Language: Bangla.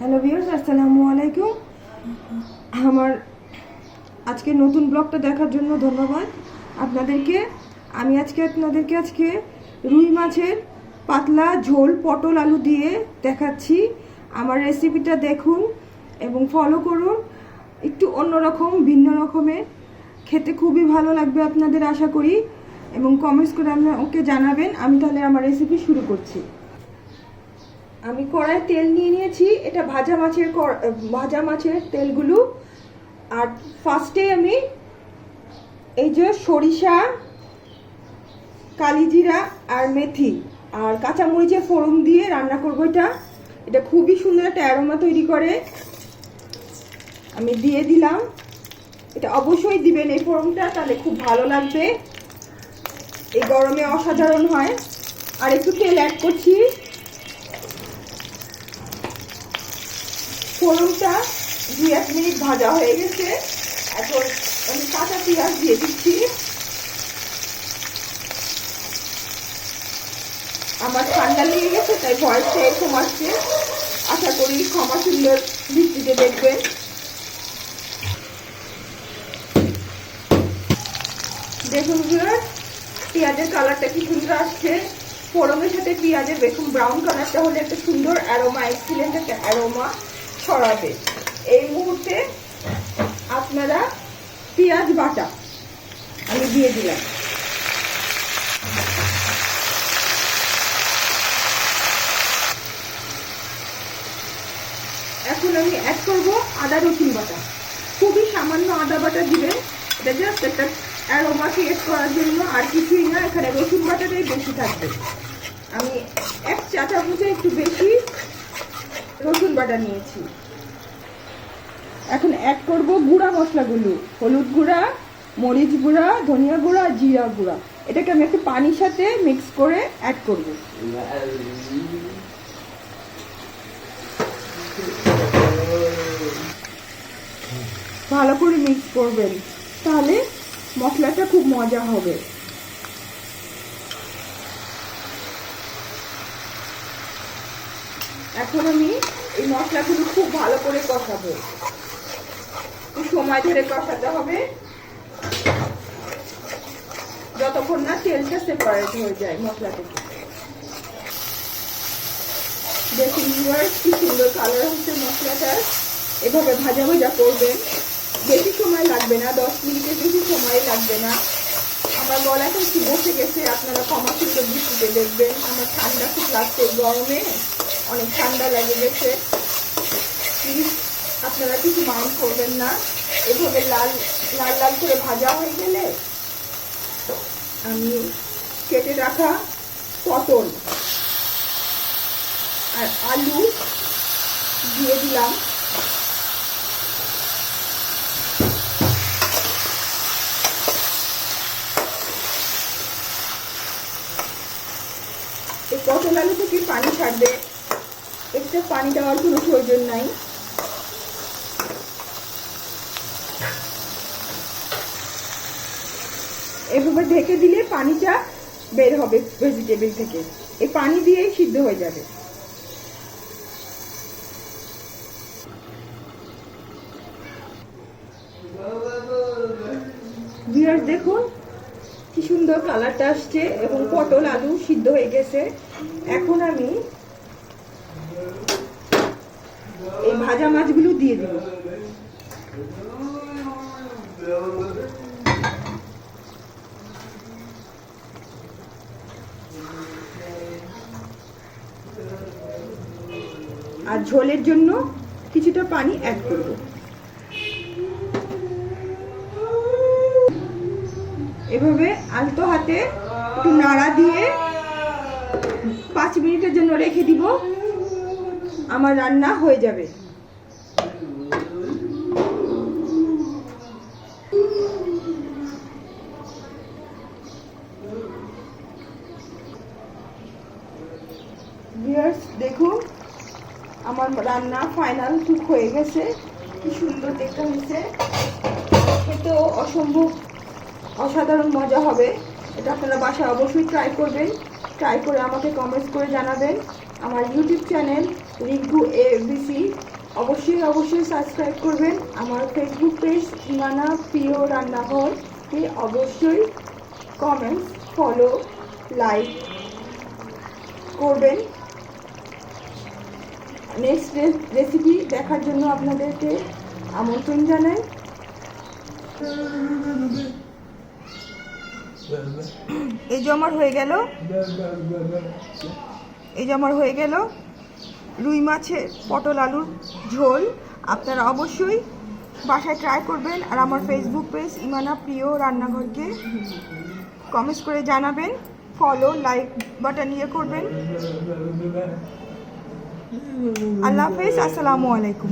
হ্যালো ভিউয়ার্স আসসালামু আলাইকুম। আমার আজকে নতুন ব্লগটা দেখার জন্য ধন্যবাদ। আপনাদেরকে, আমি আজকে আপনাদেরকে আজকে রুই মাছের পাতলা ঝোল পটল আলু দিয়ে দেখাচ্ছি। আমার রেসিপিটা দেখুন এবং ফলো করুন। একটু অন্যরকম, ভিন্ন রকমের। খেতে খুবই ভালো লাগবে আপনাদের আশা করি। এবং কমেন্টস করে আপনার ওকে জানাবেন। আমি তাহলে আমার রেসিপি শুরু করছি। আমি কড়াই তেল নিয়ে নিয়েছি, এটা ভাজা মাছের ভাজা মাছের তেলগুলো। আর ফার্স্টে আমি এই যে সরিষা, কালিজিরা আর মেথি আর কাঁচামরিচের ফোড়ন দিয়ে রান্না করব এটা। এটা খুবই সুন্দর একটা অ্যারোমা তৈরি করে। আমি দিয়ে দিলাম। এটা অবশ্যই দিবেন এই ফোড়নটা, তাহলে খুব ভালো লাগবে। এই গরমে অসাধারণ হয়। আর একটু তেল অ্যাড করছি। ফোড়নটা দুই এক মিনিট ভাজা হয়ে গেছে। এখন আমি কাঁচা পেঁয়াজ দিয়ে দিচ্ছি। আমার ঠান্ডা লেগে গেছে, তাই ভয়েসটা এরকম আসছে আশা করি ক্ষমা সুন্দর দৃষ্টিতে দেখবেন। দেখুন পেঁয়াজের কালারটা কি সুন্দর আসছে। ফোড়নের সাথে পেঁয়াজের দেখুন ব্রাউন কালারটা হলে একটা সুন্দর অ্যারোমা এক্সিলেন্ট একটা অ্যারোমা ছড়াবে। এই মুহূর্তে আপনারা পেঁয়াজ বাটা আমি দিয়ে দিলাম। এখন আমি অ্যাড করব আদা রসুন বাটা। খুবই সামান্য আদা বাটা দিবেন। এটা জাস্ট একটা অ্যারোমা ক্রিয়েট করার জন্য আর কিছুই না, এখানে রসুন বাটাটাই বেশি থাকবে। আমি এক চা চামচে একটু বেশি বাটা নিয়েছি। এখন অ্যাড করব গুঁড়া মশলাগুলো। হলুদ গুঁড়া, মরিচ গুঁড়া, ধনিয়া গুঁড়া, জিরা গুঁড়া। এটাকে আমি একটু পানির সাথে মিক্স করে অ্যাড করব। ভালো করে মিক্স করবেন। তাহলে মশলাটা খুব মজা হবে। এখন আমি এই মশলাগুলো খুব ভালো করে কষাবো। সময় ধরে কষাতে হবে। যতক্ষণ না তেলটা সেপারেট হয়ে যায় মশলা থেকে। দেখুন কি সুন্দর কালার হচ্ছে মশলাটার এভাবে ভাজা ভাজা করবেন। বেশি সময় লাগবে না, দশ মিনিটের বেশি সময় লাগবে না। আমার গলাটা একটু বসে গেছে, আপনারা ক্ষমা সুন্দর দেখবেন। আমার ঠান্ডা খুব লাগছে গরমে। অনেক ঠান্ডা লাগে গেছে প্লিজ আপনারা কিছু মাউন্ট করবেন না। এভাবে লাল লাল লাল করে ভাজা হয়ে গেলে আমি কেটে রাখা পটল আর আলু দিয়ে দিলাম। এই পটল আলু থেকে পানি ছাড়বে। এক্সট্রা পানি দেওয়ার কোনো প্রয়োজন নাই। এভাবে ঢেকে দিলে পানিটা বের হবে ভেজিটেবিল থেকে। এই পানি দিয়েই সিদ্ধ হয়ে যাবে। দেখুন, কি সুন্দর কালারটা আসছে এবং পটল, আলু সিদ্ধ হয়ে গেছে। এখন আমি এই ভাজা মাছগুলো দিয়ে দিব। আর ঝোলের জন্য কিছুটা পানি অ্যাড করব। এভাবে আলতো হাতে একটু নাড়া দিয়ে পাঁচ মিনিটের জন্য রেখে দিব। আমার রান্না হয়ে যাবে। দেখুন, আমার রান্না ফাইনাল ঠিক হয়ে গেছে। কি সুন্দর দেখতে হয়েছে। খেতেও অসম্ভব অসাধারণ মজা হবে। এটা আপনারা বাসায় অবশ্যই ট্রাই করবেন। ট্রাই করে আমাকে কমেন্টস করে জানাবেন। আমার ইউটিউব চ্যানেল রিঙ্কু এবিসি অবশ্যই অবশ্যই সাবস্ক্রাইব করবেন। আমার ফেসবুক পেজ ইমানা প্রিয় রান্নাঘরকে অবশ্যই কমেন্টস ফলো লাইক করবেন। নেক্সট রেসিপি দেখার জন্য আপনাদেরকে আমন্ত্রণ জানাই। এই যে আমার হয়ে গেল। এই যে আমার হয়ে গেল রুই মাছের পটল আলুর ঝোল। আপনারা অবশ্যই বাসায় ট্রাই করবেন আর আমার ফেসবুক পেজ ইমানা প্রিয় রান্নাঘরকে কমেন্টস করে জানাবেন। ফলো লাইক বাটন ইয়ে করবেন। আল্লাহ হাফেজ, আসসালামু আলাইকুম।